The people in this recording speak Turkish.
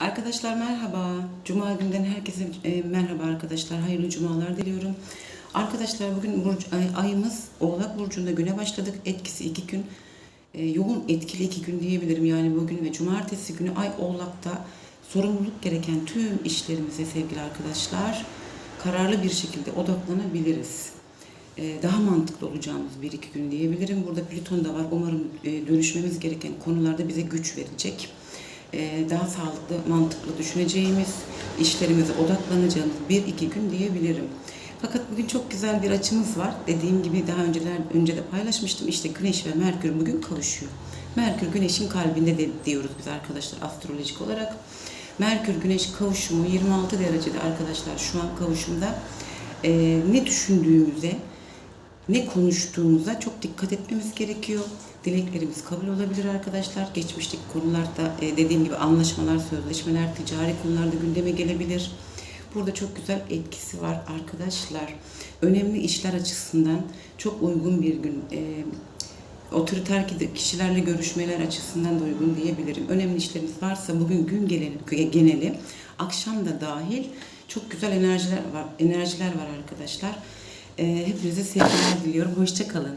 Arkadaşlar merhaba. Cuma günden herkese e, merhaba arkadaşlar. Hayırlı cumalar diliyorum. Arkadaşlar bugün burcu, ay- ayımız Oğlak Burcu'nda güne başladık. Etkisi iki gün. E, yoğun etkili iki gün diyebilirim. Yani bugün ve cumartesi günü ay Oğlak'ta sorumluluk gereken tüm işlerimize sevgili arkadaşlar kararlı bir şekilde odaklanabiliriz. E, daha mantıklı olacağımız bir iki gün diyebilirim. Burada Plüton da var. Umarım e, dönüşmemiz gereken konularda bize güç verecek. E, daha sağlıklı, mantıklı düşüneceğimiz, işlerimize odaklanacağımız bir iki gün diyebilirim. Fakat bugün çok güzel bir açımız var. Dediğim gibi daha önceler önce de paylaşmıştım. İşte Güneş ve Merkür bugün kavuşuyor. Merkür Güneş'in kalbinde de diyoruz biz arkadaşlar astrolojik olarak. Merkür Güneş kavuşumu 26 derecede arkadaşlar şu an kavuşumda. E, ne düşündüğümüze, ne konuştuğumuza çok dikkat etmemiz gerekiyor. Dileklerimiz kabul olabilir arkadaşlar. Geçmişteki konularda e, dediğim gibi anlaşmalar, sözleşmeler, ticari konularda gündeme gelebilir. Burada çok güzel etkisi var arkadaşlar. Önemli işler açısından çok uygun bir gün. E, otoriter ki- kişilerle görüşmeler açısından da uygun diyebilirim. Önemli işlerimiz varsa bugün gün geneli, geneli akşam da dahil çok güzel enerjiler var, enerjiler var arkadaşlar. Ee, hepinize sevgiler diliyorum. Hoşça kalın.